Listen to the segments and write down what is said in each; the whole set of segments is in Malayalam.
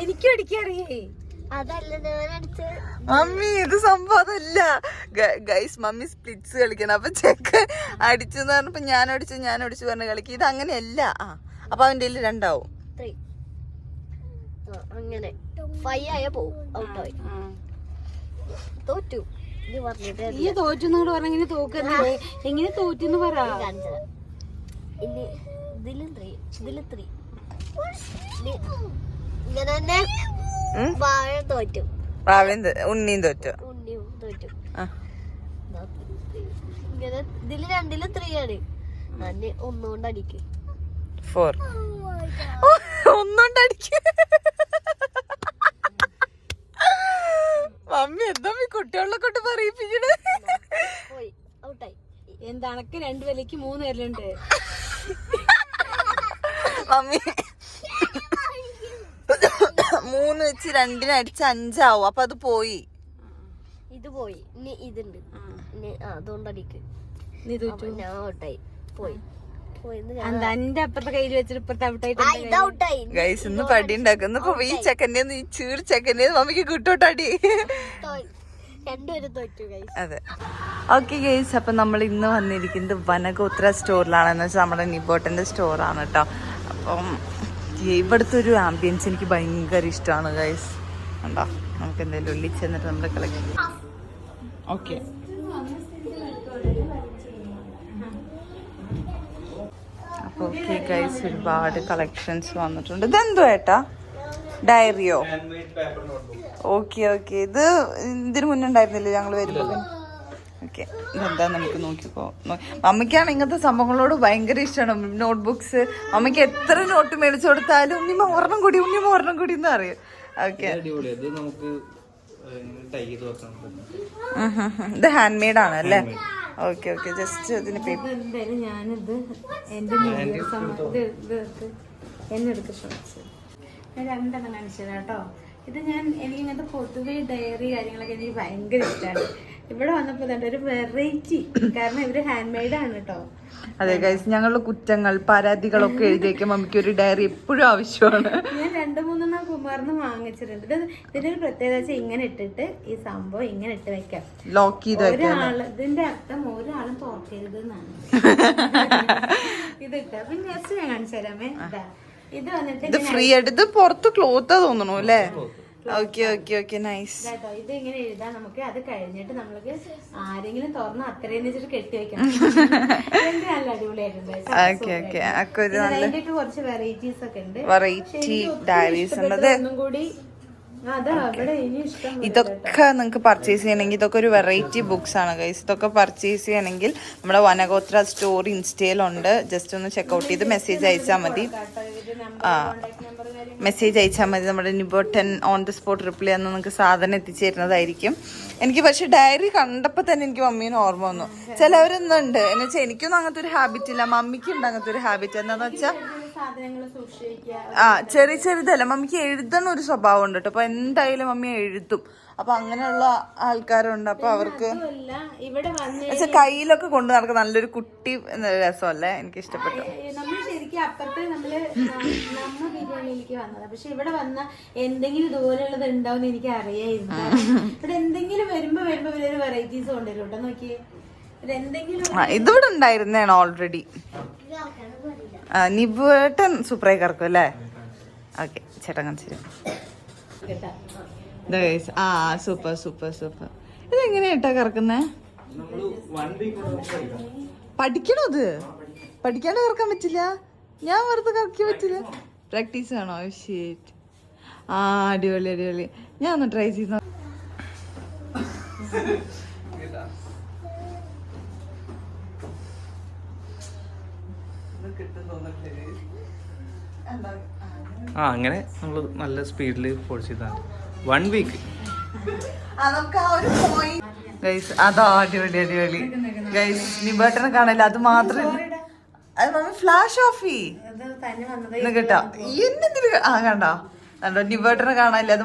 എനിക്കും അടിക്കറിയേ. അതല്ല ഞാൻ അടിച്ച് മമ്മി ഇത് സംഭവം അതല്ല. ഗൈസ് മമ്മി സ്പ്ലിറ്റ്സ് കളിക്കണം. അപ്പൊ ചെക്ക് അടിച്ചെന്ന് പറഞ്ഞപ്പോ ഞാൻ അടിച്ചു ഞാൻ അടിച്ചു പറഞ്ഞ കളിക്ക്. ഇത് അങ്ങനെയല്ല. ആ അപ്പൊ അവന്റെ കയ്യിൽ രണ്ടാവും. അങ്ങനെ. ഫൈവ് ആയ പോവും. ഔട്ടായി തോറ്റു. ഇത് പറഞ്ഞിട്ട് ഈ തോറ്റെന്നോട് പറഞ്ഞ ഇങ്ങനെ തോക്കുന്നത് എങ്ങനെ തോറ്റെന്ന് പറ. ഇതിലും ത്രീ. ഇതിലും ത്രീ. ഇങ്ങനെ തന്നെ? വാഴ തോറ്റു. ഉണ്ണിയും തോറ്റു. ഉണ്ണിയും തോറ്റു. ആ. ദാ three. ഇങ്ങനെ ഇതിൽ രണ്ടിലും ത്രീ ആണ്. അന്നെ ഒന്നുകൊണ്ട് അടിക്ക് ഫോർ ഒന്നുകൊണ്ട് അടിക്ക മമ്മി എന്താ ഈ കുട്ടികളെ കൊണ്ട് പറയിപ്പിക്കണേ. എന്താണക്ക് രണ്ടു വിലക്ക് മൂന്ന് പേരിലുണ്ട് മമ്മി. മൂന്ന് വെച്ച് രണ്ടിന് അടിച്ച് അഞ്ചാവും. അപ്പൊ അത് പോയി. ഇത് പോയി. ഇനി ഇതുണ്ട്. അതുകൊണ്ട് അടിക്ക്. ഞാൻ ഔട്ടായി. പോയി. എന്റെ അപ്പുറത്തെ കയ്യിൽ വെച്ചിട്ട് ഇപ്പുറത്തെ ഔട്ടായി ഗൈസ് ഇന്ന് പടി ഉണ്ടാക്കുന്നു. ഈ ചെക്കന്റെ ഈ ചീട് ചെക്കന്റെ മമ്മിക്ക് കിട്ടോട്ടടി രണ്ടുപേരും തോറ്റു ഗൈസ് അതെ. ഓക്കെ ഗൈസ് അപ്പൊ നമ്മൾ ഇന്ന് വന്നിരിക്കുന്നത് വനഗോത്ര സ്റ്റോറിലാണെന്ന് വെച്ചാൽ നമ്മുടെ നിബോട്ടന്റെ സ്റ്റോറാണ് കേട്ടോ. അപ്പം ഇവിടുത്തെ ഒരു ആംബിയൻസ് എനിക്ക് ഭയങ്കര ഇഷ്ടമാണ് ഗൈസ് കണ്ടോ? നമുക്ക് എന്തായാലും ഉള്ളിൽ ചെന്നിട്ട് നമ്മുടെ കളക്ഷൻ ഓക്കെ അപ്പൊ ഓക്കെ ഗൈസ് ഒരുപാട് കളക്ഷൻസ് വന്നിട്ടുണ്ട്. ഇതെന്തോ ഏട്ടാ? ഡയറിയോ ഓക്കെ ഓക്കെ ഇത് ഇതിന് മുന്നേ ഉണ്ടായിരുന്നില്ലേ ഞങ്ങൾ വരുമ്പോൾ ഓക്കെ. ഇതെന്താ നമുക്ക് നോക്കിപ്പോ അമ്മയ്ക്കാണ് മമ്മിക്കാണ് ഇങ്ങനത്തെ സംഭവങ്ങളോട് ഭയങ്കര ഇഷ്ടമാണ് നോട്ട്ബുക്സ്. മമ്മിക്ക് എത്ര നോട്ട് മേടിച്ചു കൊടുത്താലും ഉണ്ണിമ ഒരെണ്ണം കൂടി ഉണ്ണിമ ഒരെണ്ണം കൂടി എന്ന് പറയും. ഓക്കെ. ഇത് നമുക്ക് ടൈ ചെയ്ത് വെക്കാൻ പറ്റും. ഇത് ഹാൻഡ് മെയ്ഡ് ആണ് അല്ലേ? Okay okay. ജസ്റ്റ് ഇതിന് പേപ്പർ ഞാനിത് എന്റെ ന്യൂ ഇത് ഇത് ഇത് ശ്രമിച്ചു ഞാൻ രണ്ടെണ്ണം കാണിച്ചത് കേട്ടോ. ഇത് ഞാൻ എനിക്ക് ഇങ്ങനത്തെ പൊതുവെ ഡയറി കാര്യങ്ങളൊക്കെ എനിക്ക് ഭയങ്കര ഇഷ്ടമാണ് ഇവിടെ വന്നപ്പോ തന്നെ ഒരു വെറൈറ്റി കാരണം ഇവർ ഹാൻഡ് മെയ്ഡ് ആണ് കേട്ടോ അതെ ഗൈസ് ഞങ്ങളുടെ കുറ്റങ്ങൾ പരാതികളൊക്കെ എഴുതി വയ്ക്കാൻ മമ്മിക്ക് ഒരു ഡയറി എപ്പോഴും ആവശ്യമാണ്. ഞാൻ രണ്ടു മൂന്നെണ്ണം കുമാറിന് വാങ്ങിച്ചിട്ടുണ്ട്. ഇത് ഇതിന്റെ ഒരു പ്രത്യേകത വെച്ചാൽ ഇങ്ങനെ ഇട്ടിട്ട് ഈ സംഭവം ഇങ്ങനെ ഇട്ട് വെക്കാം. ലോക്ക് ചെയ്ത് ഒരാൾ ഇതിന്റെ അർത്ഥം ഒരാളും തുറക്കരുത് എന്നാണ് ഇതിട്ട് നെക്സ്റ്റ് ഞാൻ കാണിച്ചു തരാമേ ഇതാ. ഇത് വന്നിട്ട് ഇത് ഫ്രീ ആയിട്ട് ഇത് പുറത്ത് ക്ലോത്താ തോന്നണു അല്ലേ? Okay okay okay nice. കേട്ടോ ഇത് ഇങ്ങനെ എഴുതാൻ നമുക്ക് അത് കഴിഞ്ഞിട്ട് നമ്മൾക്ക് ആരെങ്കിലും തുറന്ന് അത്രയും വെച്ചിട്ട് കെട്ടി വെക്കണം. നല്ല അടിപൊളിയായിട്ടുണ്ട്. കുറച്ച് വെറൈറ്റീസ് ഒക്കെ ഉണ്ട്. വെറൈറ്റി ഡയറീസ് ഉണ്ട്. ഒന്നും കൂടി ഇതൊക്കെ നിങ്ങൾക്ക് പർച്ചേസ് ചെയ്യണമെങ്കിൽ ഇതൊക്കെ ഒരു വെറൈറ്റി ബുക്സ് ആണ് ഗൈസ് ഇതൊക്കെ പർച്ചേസ് ചെയ്യണമെങ്കിൽ നമ്മുടെ വനഗോത്ര സ്റ്റോർ ഇൻസ്റ്റയിലുണ്ട് ജസ്റ്റ് ഒന്ന് ചെക്കൗട്ട് ചെയ്ത് മെസ്സേജ് അയച്ചാൽ മതി. ആ. മെസ്സേജ് അയച്ചാൽ മതി. നമ്മുടെ നിബോട്ടൻ ഓൺ ദി സ്പോട്ട് റിപ്ലൈ എന്ന് നിങ്ങൾക്ക് സാധനം എത്തിച്ചേരുന്നതായിരിക്കും. എനിക്ക് പക്ഷേ ഡയറി കണ്ടപ്പോൾ തന്നെ എനിക്ക് മമ്മീന് ഓർമ്മ വന്നു. ചിലവരൊന്നുണ്ട്. എന്ന് വെച്ചാൽ എനിക്കൊന്നും അങ്ങനത്തെ ഒരു ഹാബിറ്റ് ഇല്ല. മമ്മിക്ക് ഉണ്ട് അങ്ങനത്തെ ഒരു ഹാബിറ്റ് എന്താണെന്ന് വെച്ചാൽ ആ ചെറിയ ചെറുതല്ല. മമ്മിക്ക് എഴുതണ ഒരു സ്വഭാവം ഉണ്ട് കേട്ടോ. അപ്പൊ എന്തായാലും മമ്മി എഴുതും. അപ്പൊ അങ്ങനെയുള്ള ആൾക്കാരുണ്ട്. അപ്പൊ അവർക്ക് കയ്യിലൊക്കെ കൊണ്ടു നടക്കുന്ന നല്ലൊരു കുട്ടി എന്ന രസമല്ലേ? എനിക്ക് ഇഷ്ടപ്പെട്ടു ശരിക്കും അപ്പുറത്തെ നമ്മൾ നമ്മ ബിരിയാണിയിലേക്ക് വന്നത്. പക്ഷെ ഇവിടെ വന്ന എന്തെങ്കിലും ഇതുപോലെയുള്ളത് ഉണ്ടാവും എനിക്ക് അറിയായിരുന്നു. ഇവിടെ എന്തെങ്കിലും വരുമ്പോ വരുമ്പോ ഇവരൊരു വെറൈറ്റീസ് കൊണ്ടുവരും നോക്കിയേ. ഇവിടെ ആ ഇതിവിടെ ഉണ്ടായിരുന്നതാണ് ഓൾറെഡി നിബേട്ടൻ സൂപ്പറായി കറക്കും അല്ലേ? ഓക്കെ ചേട്ടൻ കാണിച്ചു ആ സൂപ്പർ സൂപ്പർ സൂപ്പർ ഇതെങ്ങനെയാ കറക്കുന്നേ? നമുക്ക് പഠിക്കാം പഠിക്കണോ ഇത്? പഠിക്കാണ്ട് കറക്കാൻ പറ്റില്ല? ഞാൻ വെറുതെ കറക്കി പറ്റില്ല. പ്രാക്ടീസ് ആണോ? ഷീറ്റ് ആ അടിപൊളി അടിപൊളി. ഞാൻ ഒന്ന് ട്രൈ ചെയ്ത് ആ അങ്ങനെ നമ്മൾ നല്ല സ്പീഡിൽ ഫോഴ്സ് ചെയ്താൽ വൺ വീക്ക് ഗൈസ് അതാ അടിപൊളി അടിപൊളി. ഗൈസ് നിബേട്ടനെ കാണില്ല അത് മാത്രമല്ല അത് മമ്മി ഫ്ലാഷ് ഓഫ് ചെയ് അത് തന്നെ വന്നത് ഇന്ന് കേട്ടോ. എന്നെന്തിന് ആ കണ്ടോ? കണ്ടോ? നിബേട്ടനെ കാണാനില്ല. അത്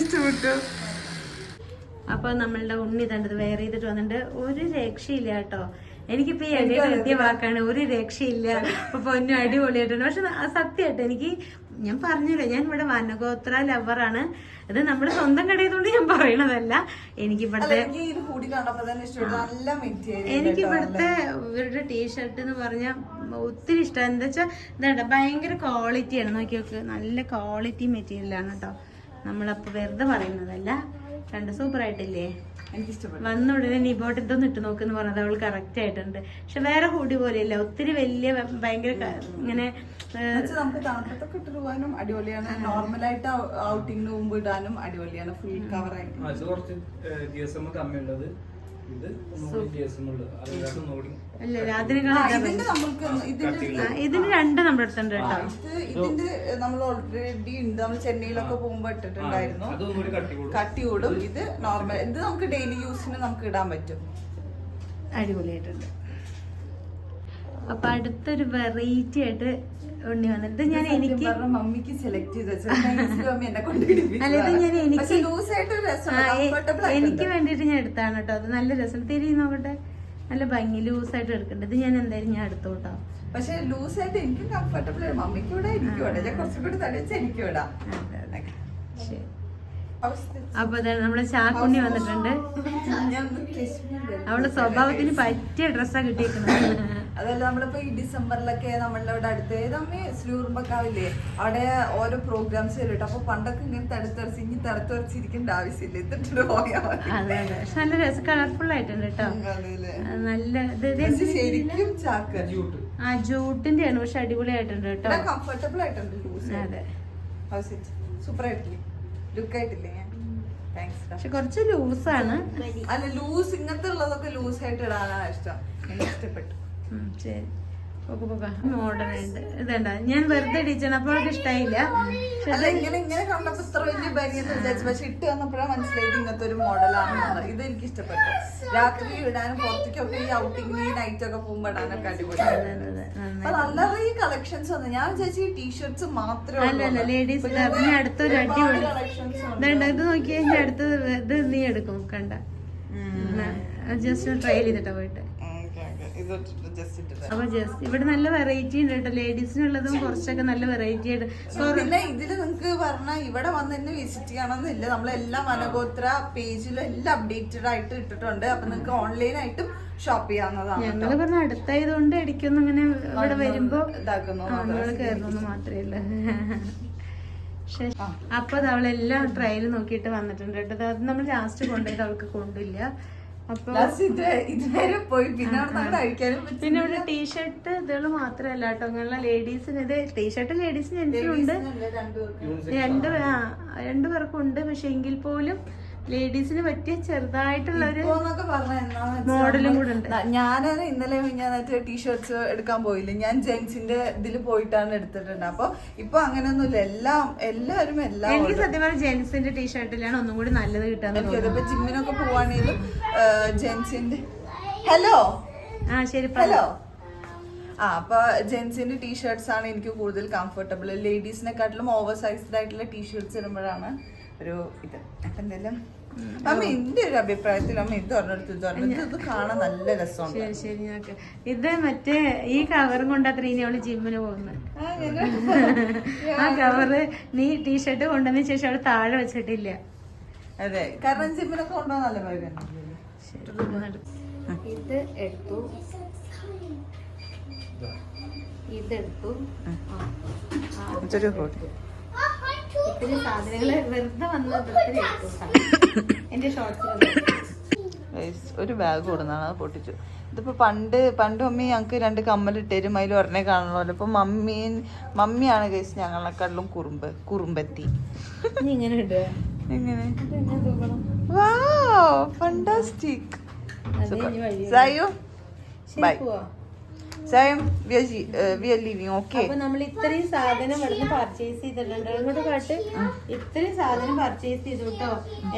ഇഷ്ടപ്പെട്ടു അപ്പൊ നമ്മളുടെ ഉണ്ണി തണ്ടത് വെയർ ചെയ്തിട്ട് വന്നിട്ട് ഒരു രക്ഷയില്ല കേട്ടോ. എനിക്കിപ്പോ ഈ കൃത്യമാക്കാണ് എത്തിയ വാക്കാണ് ഒരു രക്ഷയില്ല. അപ്പൊ പൊന്നു അടിപൊളിയായിട്ടുണ്ട് പക്ഷെ സത്യമായിട്ട് എനിക്ക് ഞാൻ പറഞ്ഞല്ലോ ഞാൻ ഇവിടെ വനഗോത്ര ലവറാണ് ഇത് നമ്മുടെ സ്വന്തം കടയതുകൊണ്ട് ഞാൻ പറയണതല്ല. എനിക്ക് ഇവിടുത്തെ എനിക്ക് ഇവിടുത്തെ ഇവരുടെ ടീഷർട്ട് എന്ന് പറഞ്ഞാൽ ഒത്തിരി ഇഷ്ടം. എന്താ വെച്ചാൽ ഇതാണ്ട ഭയങ്കര ക്വാളിറ്റിയാണ് നോക്കി നോക്ക് നല്ല ക്വാളിറ്റി മെറ്റീരിയലാണ് കേട്ടോ. നമ്മളപ്പോൾ വെറുതെ പറയുന്നതല്ല. കണ്ട് സൂപ്പർ ആയിട്ടില്ലേ? എനിക്ക് ഇഷ്ടപ്പെട്ടു വന്ന ഉടനെ നിബോട്ട് ഇതൊന്നും ഇട്ട് നോക്കുന്നു പറഞ്ഞത് അവൾ കറക്റ്റ് ആയിട്ടുണ്ട്. പക്ഷെ വേറെ ഹൂഡി പോലെയല്ല ഒത്തിരി വലിയ ഭയങ്കര ഇങ്ങനെ നമുക്ക് തണുപ്പത്തൊക്കെ ഇട്ട് പോകാനും അടിപൊളിയാണ്. നോർമലായിട്ട് ഔട്ടിങ്ങിന് മുമ്പ് ഇടാനും അടിപൊളിയാണ്. ഫുൾ കവർ ആയിട്ട്. അത് കുറച്ച് ജി എസ് കമ്മിയുള്ളത്. അല്ല രാത്രി ഇതിന് രണ്ട് നമ്മുടെ അടുത്തുണ്ട് കേട്ടോ. ഇതിന്റെ നമ്മൾ ഓൾറെഡി ഉണ്ട്. നമ്മൾ ചെന്നൈയിലൊക്കെ പോകുമ്പോ ഇട്ടിട്ടുണ്ടായിരുന്നു. കട്ടിയോടും ഇത് നോർമൽ ഇത് നമുക്ക് ഡെയിലി യൂസിന് നമുക്ക് ഇടാൻ പറ്റും. അടിപൊളിയായിട്ടുണ്ട്. അപ്പൊ അടുത്തൊരു വെറൈറ്റി ആയിട്ട് ഉണ്ണി വന്നിട്ട് ഞാൻ എനിക്ക് മമ്മിക്ക് സെലക്ട് ചെയ്ത് മമ്മി എന്നെ അല്ല ഇത് ഞാൻ എനിക്ക് എനിക്ക് വേണ്ടിയിട്ട് ഞാൻ എടുത്താണ് കേട്ടോ അത് നല്ല രസം. തിരി നോക്കട്ടെ. നല്ല ഭംഗി ലൂസായിട്ട് എടുക്കണ്ടത് ഞാൻ എന്തായാലും ഞാൻ എടുത്തു കേട്ടോ പക്ഷെ ലൂസ് ആയിട്ട് എനിക്ക് കംഫർട്ടബിൾ ആണ് മമ്മിക്ക് ഇവിടെ എനിക്ക് ഇവിടെ. ഞാൻ കുറച്ചും കൂടി തടിച്ച് എനിക്ക് വിടാം അതെ, അതെ. ശരി. അപ്പൊ ദേ നമ്മുടെ ചാക്കുണ്ണി വന്നിട്ടുണ്ട്. അവളുടെ സ്വഭാവത്തിന് പറ്റിയ ഡ്രസ്സാ കിട്ടിയേക്കുന്നത്. അതല്ല നമ്മളിപ്പോ ഈ ഡിസംബറിലൊക്കെ നമ്മളുടെ അവിടെ അടുത്ത് നമ്മ സ്ലൂർമ്പക്കാവില്ലേ അവിടെ ഓരോ പ്രോഗ്രാംസ് വരും കേട്ടോ അപ്പൊ പണ്ടൊക്കെ ഇങ്ങനെ തടുത്തെറിച്ച് ഇനി തടുത്തെറിച്ചിരിക്കേണ്ട ആവശ്യമില്ല. ഇതിട്ട് പോയാൽ മതി. നല്ല രസം കളർഫുൾ ആയിട്ടുണ്ട് കേട്ടോ നല്ല ശരിക്കും ചാക്ക്. ജൂട്ട്. ആ ജൂട്ടിന്റെ ആണ് പക്ഷെ അടിപൊളിയായിട്ടുണ്ട് കേട്ടോ കംഫർട്ടബിൾ ആയിട്ടുണ്ട് ലൂസ് അതെ സൂപ്പർ ആയിട്ടില്ലേ? ലുക്ക് ആയിട്ടില്ലേ ഞാൻ? താങ്ക്സ് പക്ഷെ കുറച്ച് ലൂസാണ് അല്ല ലൂസ് ഇങ്ങനത്തെ ഉള്ളതൊക്കെ ലൂസ് ആയിട്ട് ഇടാനാണ് ഇഷ്ടം. എനിക്ക് ഇഷ്ടപ്പെട്ടു. ശരി. പോക്ക് പോക്ക. മോഡേൺ ഉണ്ട് ഇതണ്ട ഞാൻ വെറുതെ ഇടിച്ചാണ് അപ്പോൾ അവൾക്ക് ഇഷ്ടായില്ല. ഇങ്ങനെ ഇങ്ങനെ കണ്ടപ്പോ ഇത്ര വലിയ ബനിയെന്ന് വിചാരിച്ചു. പക്ഷെ ഇട്ട് വന്നപ്പോഴാണ് മനസ്സിലായിട്ട് ഇങ്ങനത്തെ ഒരു മോഡലാണെന്നുള്ളത് ഇത് എനിക്ക് ഇഷ്ടപ്പെട്ടു. രാത്രി ഇടാനും പുറത്തേക്കൊക്കെ ഈ ഔട്ടിങ്ങിന് ഈ നൈറ്റ് ഒക്കെ പോകുമ്പോ ഇടാനൊക്കെ അടിപൊളിയാണ്. അപ്പൊ നല്ല ഈ കളക്ഷൻസ് വന്നു. ഞാൻ വിചാരിച്ചു ഈ ടീഷർട്സ് മാത്രമേ ലേഡീസ് അടുത്തൊരു അടിപൊളി ഇത് നോക്കിയാൽ അടുത്തത് ഇത് നീ എടുക്കും. കണ്ട. ജസ്റ്റ് ട്രയൽ ചെയ്തിട്ടാ പോയിട്ട്. അപ്പൊ ജസ്റ്റ് ഇവിടെ നല്ല വെറൈറ്റി ഉണ്ട് കേട്ടോ. ലേഡീസിനുള്ളതും കുറച്ചൊക്കെ നല്ല വെറൈറ്റി ഉണ്ട്. പിന്നെ ഇതിൽ നിങ്ങക്ക് പറഞ്ഞാൽ ഇവിടെ വന്ന് തന്നെ വിസിറ്റ് ചെയ്യണമെന്നില്ല നമ്മളെല്ലാം വനഗോത്ര പേജിലും എല്ലാം അപ്ഡേറ്റഡ് ആയിട്ട് ഇട്ടിട്ടുണ്ട്. അപ്പൊ നിങ്ങൾക്ക് ഓൺലൈൻ ആയിട്ടും ഷോപ്പ് ചെയ്യാവുന്നതാണ് ഞങ്ങൾ പറഞ്ഞ അടുത്തായതുകൊണ്ട് ഇടയ്ക്കൊന്നും ഇങ്ങനെ ഇവിടെ വരുമ്പോ കയറുന്നു മാത്രമേ ഉള്ളൂ. അപ്പൊ അത് അവളെല്ലാം ട്രയൽ നോക്കിയിട്ട് വന്നിട്ടുണ്ട് കേട്ടോ. അത് നമ്മൾ ലാസ്റ്റ് കൊണ്ടുപോയത് അവൾക്ക് കൊണ്ടില്ല അപ്പൊ ഇതുവരെ പോയി. പിന്നെ കഴിക്കാനും പിന്നെ ഇവിടെ ടീഷർട്ട് ഇതുകൾ മാത്രമല്ല കേട്ടോ. ഇങ്ങനെയുള്ള ലേഡീസിന് ഇത് ടീഷർട്ട് ലേഡീസിന് ഉണ്ട് രണ്ടുപേർക്ക്. രണ്ട് പേ- രണ്ടു പേർക്കും ഉണ്ട്. പക്ഷെ എങ്കിൽ പോലും ലേഡീസിന് പറ്റിയ ചെറുതായിട്ടുള്ള ഒരു മോഡലും കൂടെ ഉണ്ട്. ഞാനത് ഇന്നലെ ഞാനായിട്ട് ടീഷർട്സ് എടുക്കാൻ പോയില്ല. ഞാൻ ജെൻസിന്റെ ഇതിൽ പോയിട്ടാണ് എടുത്തിട്ടുണ്ട്. അപ്പൊ ഇപ്പൊ അങ്ങനെയൊന്നുമില്ല. എല്ലാം എല്ലാവരും എല്ലാം എനിക്ക് സത്യം പറഞ്ഞ ജെൻസിന്റെ ടീഷർട്ടിലാണ് ഒന്നും കൂടി നല്ലത് കിട്ടാൻ ഇപ്പൊ ജിമ്മിനൊക്കെ പോവാണെങ്കിലും ജെൻസിന്റെ ഹലോ? ആ ശരി ഹലോ? ആ അപ്പൊ ജെൻസിന്റെ ടീഷർട്സ് ആണ് എനിക്ക് കൂടുതൽ കംഫർട്ടബിൾ ലേഡീസിനെക്കാട്ടിലും ഓവർ സൈസ്ഡ് ആയിട്ടുള്ള ടീഷർട്സ് ഇടുമ്പോഴാണ് ഒരു ഇത്. അപ്പൊ എന്തെല്ലാം അമ്മ എന്റെ ഒരു അഭിപ്രായത്തിൽ അമ്മ ഇത് ഒരെണ്ണടുത്ത് ഇത് ഒരെണ്ണം ഇത് കാണാൻ നല്ല രസമുണ്ട്. ശരി ശരി ഞങ്ങൾക്ക് ഇത് മറ്റേ ഈ കവറും കൊണ്ടത്ര ഇനി അവൾ ജിമ്മിന് പോകുന്നത് ആ, കവറ് നീ ടീഷർട്ട് കൊണ്ടുവന്ന ശേഷം അവൾ താഴെ വെച്ചിട്ടില്ല. അതെ കാരണം ജിമ്മിനൊക്കെ കൊണ്ടുപോകാൻ നല്ല ഇത് എടുത്തു. ഇതെടുത്തു ഇതൊരു സാധനങ്ങൾ വെറുതെ വന്നത്. എന്റെ ഒരു ബാഗ് കൊടുന്നാണ് അത് പൊട്ടിച്ചു. ഇതിപ്പോ പണ്ട് പണ്ട് മമ്മി ഞങ്ങൾക്ക് രണ്ട് കമ്മലിട്ടേരും അതിൽ ഒരെണ്ണേ കാണണമല്ലോ ഇപ്പൊ മമ്മീൻ മമ്മിയാണ് കേസ് ഞങ്ങളെക്കാട്ടിലും കുറുമ്പ് കുറുമ്പത്തി. ഇങ്ങനെ എങ്ങനെ തൂക്കണം? ഫണ്ടാസ്റ്റിക് ഇനി ബൈ പോവാ സായം വി ആർ ലിവിങ് ഓക്കെ അപ്പൊ നമ്മൾ ഇത്രയും സാധനം ഇവിടുന്ന് പർച്ചേസ് ചെയ്തിട്ടുണ്ട്. ഇങ്ങോട്ട് കാട്ട്. ഇത്രയും സാധനം പർച്ചേസ് ചെയ്തു കേട്ടോ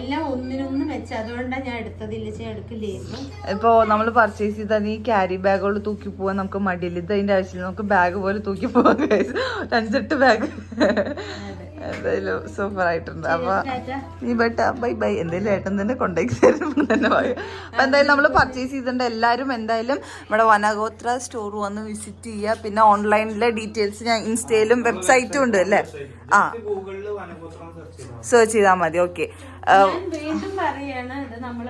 എല്ലാം ഒന്നിനൊന്ന് വെച്ച്. അതുകൊണ്ടാണ് ഞാൻ എടുത്തതില്ല. ഞാൻ എടുക്കില്ലായിരുന്നു ഇപ്പോ നമ്മൾ പർച്ചേസ് ചെയ്താൽ ഈ ക്യാരി ബാഗുകൾ തൂക്കി പോവാൻ നമുക്ക് മടിയില്ല. ഇത് അതിന്റെ ആവശ്യമില്ല. നമുക്ക് ബാഗ് പോലെ തൂക്കി പോവാൻ അഞ്ചെട്ട് ബാഗ് എന്തായാലും സൂപ്പർ ആയിട്ടുണ്ട്. അപ്പൊ. നീ ബട്ട ബൈ ബൈ. എന്തായാലും ഏട്ടൻ തന്നെ കൊണ്ടേക്ക് തന്നെ പറയും. അപ്പൊ എന്തായാലും നമ്മൾ പർച്ചേസ് ചെയ്തിട്ടുണ്ട്. എല്ലാവരും എന്തായാലും നമ്മുടെ വനഗോത്ര സ്റ്റോർ വന്ന് വിസിറ്റ് ചെയ്യുക. പിന്നെ ഓൺലൈനിലെ ഡീറ്റെയിൽസ് ഞാൻ ഇൻസ്റ്റയിലും വെബ്സൈറ്റും ഉണ്ട് അല്ലേ? ആ. സെർച്ച് ചെയ്താൽ സെർച്ച് ചെയ്താൽ മതി. ഓക്കെ വീണ്ടും പറയാണ് ഇത് നമ്മൾ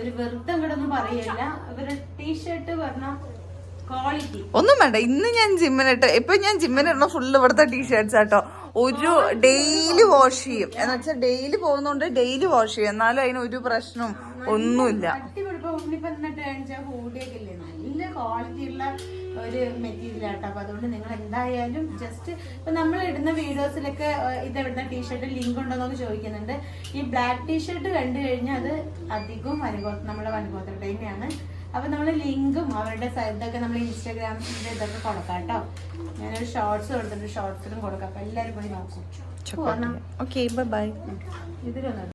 ഒരു വെറുതെ അങ്ങോട്ടൊന്നും പറയല്ല. ഇവർ ടീഷർട്ട് പറഞ്ഞ ക്വാളിറ്റി ഒന്നും വേണ്ട. ഇന്ന് ഞാൻ ജിമ്മിനിട്ട് ഇപ്പൊ ഞാൻ ജിമ്മിനിടണം ഫുള്ള് ഇവിടുത്തെ ടീഷർട്സ് ആട്ടോ ഒരു ഡെയിലി വാഷ് ചെയ്യും. എന്ന് വെച്ചാൽ ഡെയിലി പോകുന്നോണ്ട് ഡെയിലി വാഷ് ചെയ്യും. എന്നാലും അതിന് ഒരു പ്രശ്നവും ഒന്നുമില്ല. നല്ല ക്വാളിറ്റി ഉള്ള ഒരു മെറ്റീരിയൽ ആട്ടോ അപ്പൊ അതുകൊണ്ട് നിങ്ങൾ എന്തായാലും ജസ്റ്റ് ഇപ്പൊ നമ്മൾ ഇടുന്ന വീഡിയോസിലൊക്കെ ഇത് ഇടുന്ന ടീഷർട്ട് ലിങ്ക് ഉണ്ടോ ചോദിക്കുന്നുണ്ട്. ഈ ബ്ലാക്ക് ടീഷർട്ട് കണ്ടു കഴിഞ്ഞാൽ അത് അധികവും വനഗോ നമ്മുടെ വനഗോത്ര തന്നെയാണ് അപ്പൊ നമ്മൾ ലിങ്കും അവരുടെ ഇതൊക്കെ നമ്മൾ ഇൻസ്റ്റാഗ്രാമിന്റെ ഇതൊക്കെ കൊടുക്കാം കേട്ടോ. ഞാനൊരു ഷോർട്സ് കൊടുത്തിട്ടുണ്ട് ഷോർട്സിലും കൊടുക്കാം. അപ്പൊ എല്ലാവരും പോയി നോക്കും. ഓക്കെ ബൈ ഇതിലൊന്നും